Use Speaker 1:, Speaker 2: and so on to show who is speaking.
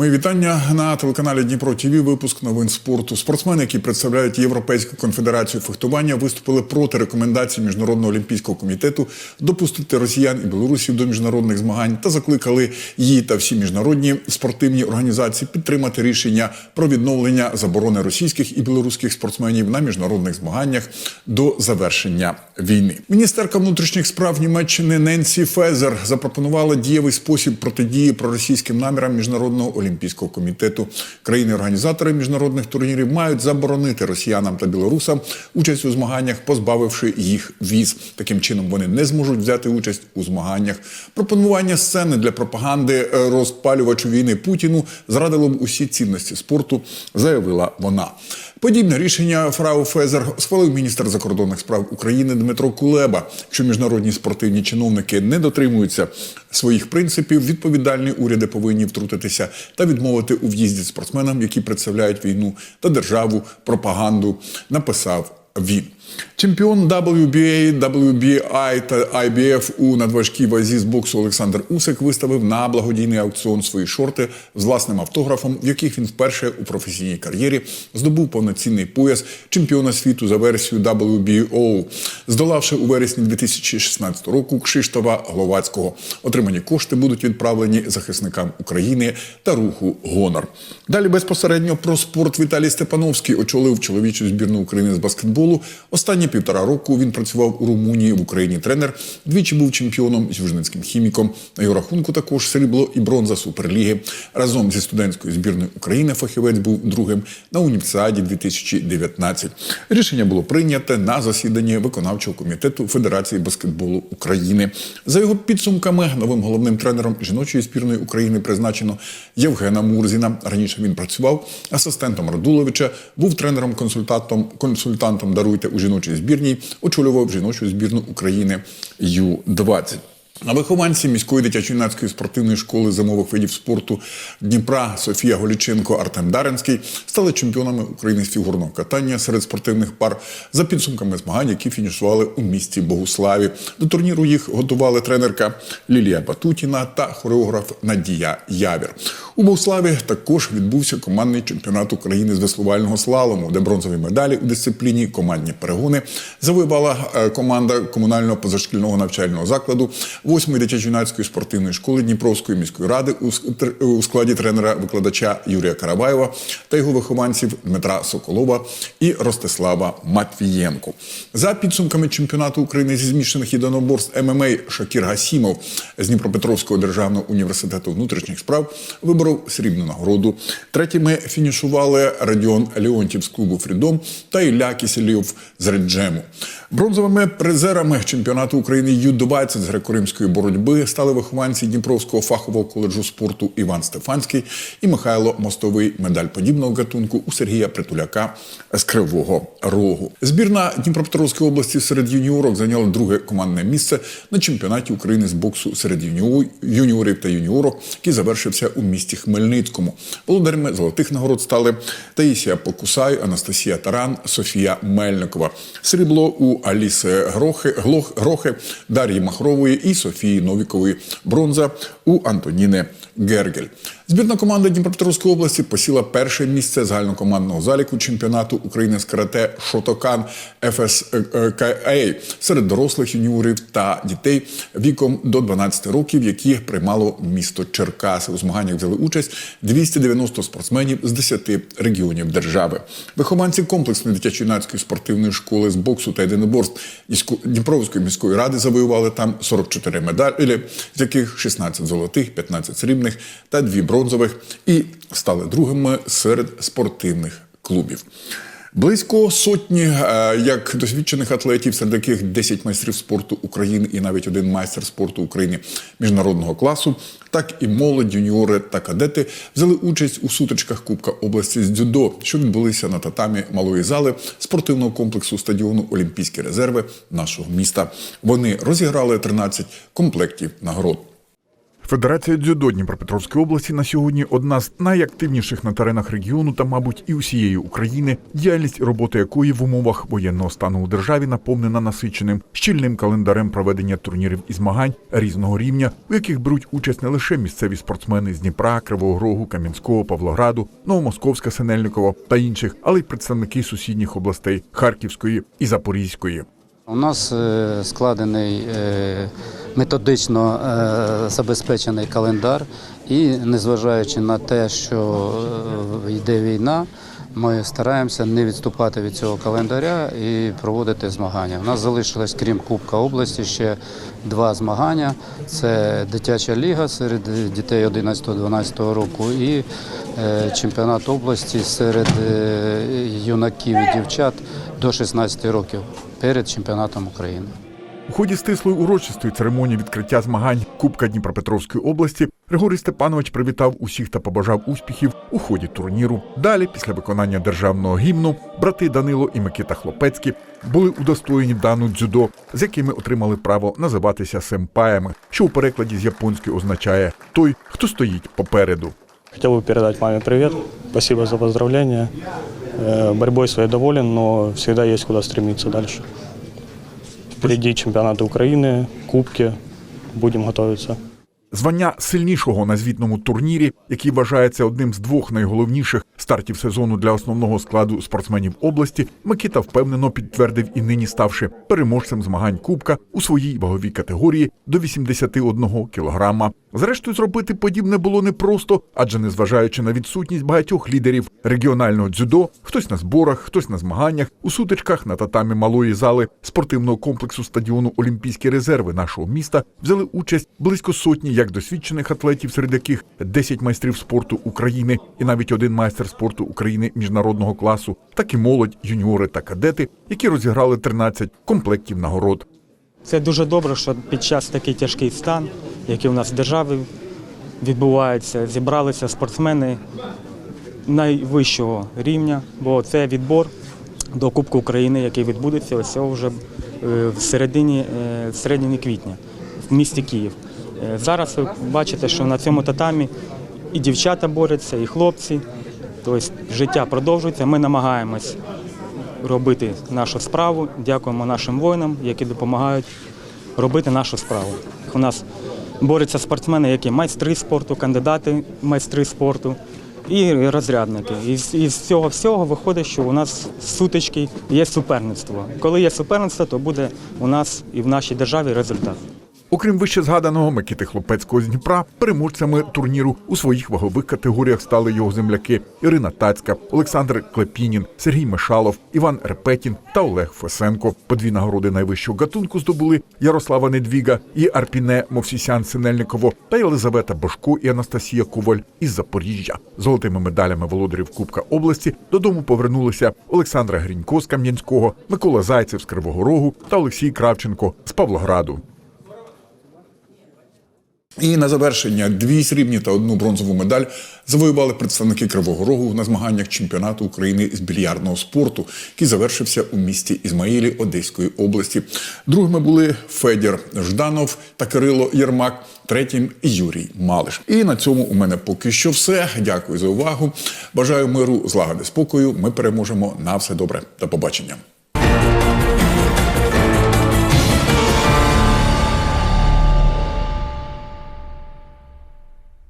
Speaker 1: Мої вітання на телеканалі Дніпро ТВ. Випуск новин спорту. Спортсмени, які представляють Європейську конфедерацію фехтування, виступили проти рекомендацій Міжнародного олімпійського комітету допустити росіян і білорусів до міжнародних змагань та закликали її та всі міжнародні спортивні організації підтримати рішення про відновлення заборони російських і білоруських спортсменів на міжнародних змаганнях до завершення війни. Міністерка внутрішніх справ Німеччини Ненсі Фезер запропонувала дієвий спосіб протидії проросійським намірам міжнародного олімпійського комітету. Країни-організатори міжнародних турнірів мають заборонити росіянам та білорусам участь у змаганнях, позбавивши їх віз. Таким чином вони не зможуть взяти участь у змаганнях. Пропонування сцени для пропаганди е, розпалювачу війни Путіну зрадило б усі цінності спорту, заявила вона. Подібне рішення Фрау Фезер схвалив міністр закордонних справ України Дмитро Кулеба. Якщо міжнародні спортивні чиновники не дотримуються своїх принципів, відповідальні уряди повинні втрутитися та відмовити у в'їзді спортсменам, які представляють війну та державу, пропаганду. Написав він. Чемпіон WBA, WBI та IBF у надважкій вазі з боксу Олександр Усик виставив на благодійний аукціон свої шорти з власним автографом, в яких він вперше у професійній кар'єрі здобув повноцінний пояс чемпіона світу за версією WBO, здолавши у вересні 2016 року Кшиштова Гловацького. Отримані кошти будуть відправлені захисникам України та руху Гонор. Далі безпосередньо про спорт Віталій Степановський очолив чоловічу збірну України з баскетболу. Останні півтора року він працював у Румунії в Україні тренер. Двічі був чемпіоном з южницьким хіміком. На його рахунку також срібло і бронза Суперліги. Разом зі студентською збірною України фахівець був другим на універсіаді 2019. Рішення було прийняте на засіданні виконавчого комітету Федерації баскетболу України. За його підсумками, новим головним тренером жіночої збірної України призначено Євгена Мурзіна. Раніше він працював асистентом Радуловича, був тренером-консультантом консультантом даруйте у жіночій збірній, очолював жіночу збірну України Ю-20. А вихованці міської дитячо-юнацької спортивної школи зимових видів спорту Дніпра Софія Голіченко, Артем Даренський стали чемпіонами України з фігурного катання серед спортивних пар за підсумками змагань, які фінішували у місті Богуславі. До турніру їх готували тренерка Лілія Батутіна та хореограф Надія Явір. У Богуславі також відбувся командний чемпіонат України з веслувального слалому, де бронзові медалі у дисципліні командні перегони завоювала е, команда комунального позашкільного навчального закладу 8-ї дитячо-юнацької спортивної школи Дніпровської міської ради у складі тренера-викладача Юрія Карабаєва та його вихованців Дмитра Соколова і Ростислава Матвієнко. За підсумками чемпіонату України зі змішаних єдиноборств ММА Шакір Гасімов з Дніпропетровського державного університету внутрішніх справ виборов срібну нагороду. Третіми фінішували Радіон Леонтів з клубу Фрідом та Ілля Кісельов з Реджему. Бронзовими призерами чемпіонату України Ю-20 з греко-римської боротьби стали вихованці Дніпровського фахового коледжу спорту Іван Стефанський і Михайло Мостовий. Медаль подібного гатунку у Сергія Притуляка з Кривого Рогу. Збірна Дніпропетровської області серед юніорок зайняла друге командне місце на чемпіонаті України з боксу серед юніорів та юніорок, який завершився у місті Хмельницькому. Володарями золотих нагород стали Таїсія Покусай, Анастасія Таран, Софія Мельникова. Срібло у Аліси Грохи, Глох, Грохи, Дар'ї Махрової і Софії Новікової. Бронза у Антоніни Гергель. Збірна команда Дніпропетровської області посіла перше місце загальнокомандного заліку чемпіонату України з карате Шотокан ФСКА серед дорослих юніорів та дітей віком до 12 років, які приймало місто Черкаси. У змаганнях взяли участь 290 спортсменів з 10 регіонів держави. Вихованці комплексної дитячо-юнацької спортивної школи з боксу та єдиноборств Дніпровської міської ради завоювали там 44 медалі, з яких 16 золотих, 15 срібних та 2 бронзових, і стали другими серед спортивних клубів. Близько сотні е, як досвідчених атлетів, серед яких 10 майстрів спорту України і навіть один майстер спорту України міжнародного класу, так і молодь, юніори та кадети взяли участь у сутичках Кубка області з дзюдо, що відбулися на татамі малої зали спортивного комплексу стадіону Олімпійські резерви нашого міста. Вони розіграли 13 комплектів нагород. Федерація дзюдо Дніпропетровської області на сьогодні одна з найактивніших на теренах регіону та, мабуть, і усієї України, діяльність і робота якої в умовах воєнного стану у державі наповнена насиченим щільним календарем проведення турнірів і змагань різного рівня, у яких беруть участь не лише місцеві спортсмени з Дніпра, Кривого Рогу, Кам'янського, Павлограду, Новомосковська, Синельникова та інших, але й представники сусідніх областей Харківської і Запорізької.
Speaker 2: У нас е, складений е, методично е, забезпечений календар, і незважаючи на те, що йде війна, ми стараємося не відступати від цього календаря і проводити змагання. У нас залишилось, крім Кубка області, ще два змагання: це дитяча ліга серед дітей 11-12 року і чемпіонат області серед юнаків і дівчат до 16 років перед чемпіонатом України.
Speaker 1: У ході стислої урочистої церемонії відкриття змагань Кубка Дніпропетровської області Григорій Степанович привітав усіх та побажав успіхів у ході турніру. Далі, після виконання державного гімну, брати Данило і Микита Хлопецькі були удостоєні дану дзюдо, з якими отримали право називатися семпаями, що у перекладі з японської означає той, хто стоїть попереду.
Speaker 3: Хотел бы передать маме привет. Спасибо за поздравления. Э, Борьбой своей доволен, но всегда есть куда стремиться дальше. Впереди чемпионаты Украины, кубки. Будем готовиться.
Speaker 1: Звання сильнішого на звітному турнірі, який вважається одним з двох найголовніших стартів сезону для основного складу спортсменів області, Микита впевнено підтвердив і нині ставши переможцем змагань Кубка у своїй ваговій категорії до 81 кілограма. Зрештою, зробити подібне було непросто, адже незважаючи на відсутність багатьох лідерів регіонального дзюдо, хтось на зборах, хтось на змаганнях, у сутичках на татамі малої зали спортивного комплексу стадіону Олімпійські резерви нашого міста взяли участь близько сотні як досвідчених атлетів, серед яких 10 майстрів спорту України і навіть один майстер спорту України міжнародного класу, так і молодь, юніори та кадети, які розіграли 13 комплектів нагород.
Speaker 4: Це дуже добре, що під час такий тяжкий стан, який у нас в державі відбувається, зібралися спортсмени найвищого рівня, бо це відбор до Кубку України, який відбудеться ось вже е, в середині е, в середині квітня в місті Київ. Е, Зараз ви бачите, що на цьому татамі і дівчата борються, і хлопці. Тобто життя продовжується. Ми намагаємось робити нашу справу. Дякуємо нашим воїнам, які допомагають робити нашу справу. У нас борються спортсмени, які майстри спорту, кандидати майстри спорту і розрядники. І з цього всього виходить, що у нас сутички є суперництво. Коли є суперництво, то буде у нас і в нашій державі результат.
Speaker 1: Окрім вище згаданого Микити Хлопецького з Дніпра, переможцями турніру у своїх вагових категоріях стали його земляки Ірина Тацька, Олександр Клепінін, Сергій Мишалов, Іван Репетін та Олег Фесенко. По дві нагороди найвищого гатунку здобули Ярослава Недвіга і Арпіне Мовсісян Синельниково та Єлизавета Бошко і Анастасія Коваль із Запоріжжя. Золотими медалями володарів Кубка області додому повернулися Олександра Грінько з Кам'янського, Микола Зайцев з Кривого Рогу та Олексій Кравченко з Павлограду. І на завершення дві срібні та одну бронзову медаль завоювали представники Кривого Рогу на змаганнях чемпіонату України з більярдного спорту, який завершився у місті Ізмаїлі Одеської області. Другими були Федір Жданов та Кирило Єрмак, третім Юрій Малиш. І на цьому у мене поки що все. Дякую за увагу. Бажаю миру, злагоди, спокою. Ми переможемо на все добре. До побачення.